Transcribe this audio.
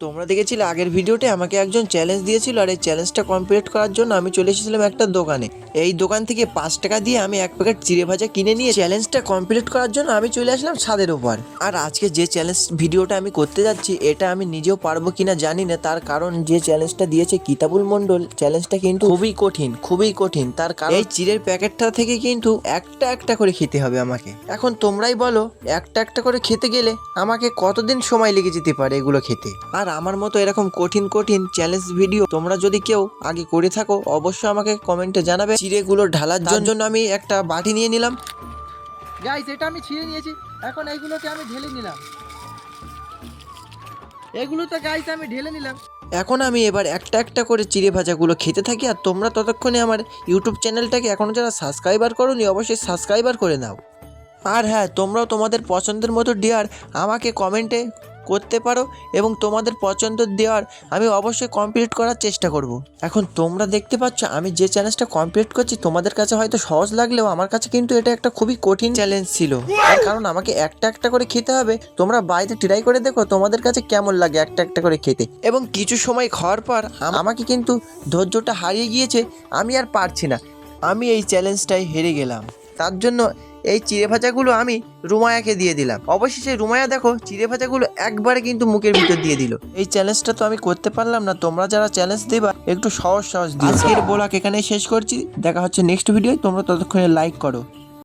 তোমরা দেখেছিলে আগের ভিডিওতে আমাকে একজন চ্যালেঞ্জ দিয়েছিল আর এই চ্যালেঞ্জটা কমপ্লিট করার জন্য আমি চলে এসেছিলাম একটা দোকানে। এই দোকান থেকে পাঁচ টাকা দিয়ে আমি এক প্যাকেট চিড়ে ভাজা কিনে নিয়ে চ্যালেঞ্জটা কমপ্লিট করার জন্য আমি চলে আসলাম ছাদের উপর। আর আজকে যে চ্যালেঞ্জ ভিডিওটা আমি করতে যাচ্ছি, এটা আমি নিজেও পারব কিনা জানি না। তার কারণ যে চ্যালেঞ্জটা দিয়েছে কিতাবুল মণ্ডল চ্যালেঞ্জটা কিন্তু খুবই কঠিন খুবই কঠিন। তার কারণ এই চিড়ের প্যাকেটটা থেকে কিন্তু একটা একটা করে খেতে হবে আমাকে। এখন তোমরাই বলো, একটা একটা করে খেতে গেলে আমাকে কতদিন সময় লেগে যেতে পারে এগুলো খেতে? আর আমার মতো এরকম কঠিন কঠিন চ্যালেঞ্জ ভিডিও তোমরা যদি কেউ আগে করে থাকো অবশ্যই আমাকে কমেন্টে জানাবে। চিড়েগুলো ঢালার জন্য আমি একটা বাটি নিয়ে নিলাম। গাইস এটা আমি ছিঁড়ে নিয়েছি। এখন এইগুলোকে আমি ঢেলে নিলাম। এগুলো তো গাইস আমি ঢেলে নিলাম। এখন আমি এবার একটা একটা করে চিড়ে ভাজাগুলো খেতে থাকি আর তোমরা ততক্ষণে আমার ইউটিউব চ্যানেলটাকে এখনও যারা সাবস্ক্রাইবার করোনি অবশ্যই সাবস্ক্রাইবার করে নাও। আর হ্যাঁ তোমরাও তোমাদের পছন্দের মতো ডিয়ার আমাকে কমেন্টে করতে পারো এবং তোমাদের পছন্দ দেওয়ার আমি অবশ্যই কমপ্লিট করার চেষ্টা করব। এখন তোমরা দেখতে পাচ্ছ, আমি যে চ্যালেঞ্জটা কমপ্লিট করছি, তোমাদের কাছে হয়তো সহজ লাগলেও আমার কাছে কিন্তু এটা একটা খুবই কঠিন চ্যালেঞ্জ ছিল। তার কারণ আমাকে একটা একটা করে খেতে হবে। তোমরা বাড়িতে ট্রাই করে দেখো তোমাদের কাছে কেমন লাগে একটা একটা করে খেতে। এবং কিছু সময় খাওয়ার পর আমাকে কিন্তু ধৈর্যটা হারিয়ে গিয়েছে। আমি আর পারছি না। আমি এই চ্যালেঞ্জটাই হেরে গেলাম। তার জন্য এই চিড়ে ভাজাগুলো আমি রুমায়াকে দিয়ে দিলাম। অবশেষে রুমায়া দেখো চিড়ে ভাজাগুলো একবারে কিন্তু মুখের ভিতর দিয়ে দিল। এই চ্যালেঞ্জটা তো আমি করতে পারলাম না তোমরা যারা চ্যালেঞ্জ দেবা একটু সহজ সহজ দিয়ে আজকের এখানে শেষ করছি দেখা হচ্ছে নেক্সট ভিডিও তোমরা ততক্ষণে লাইক করো।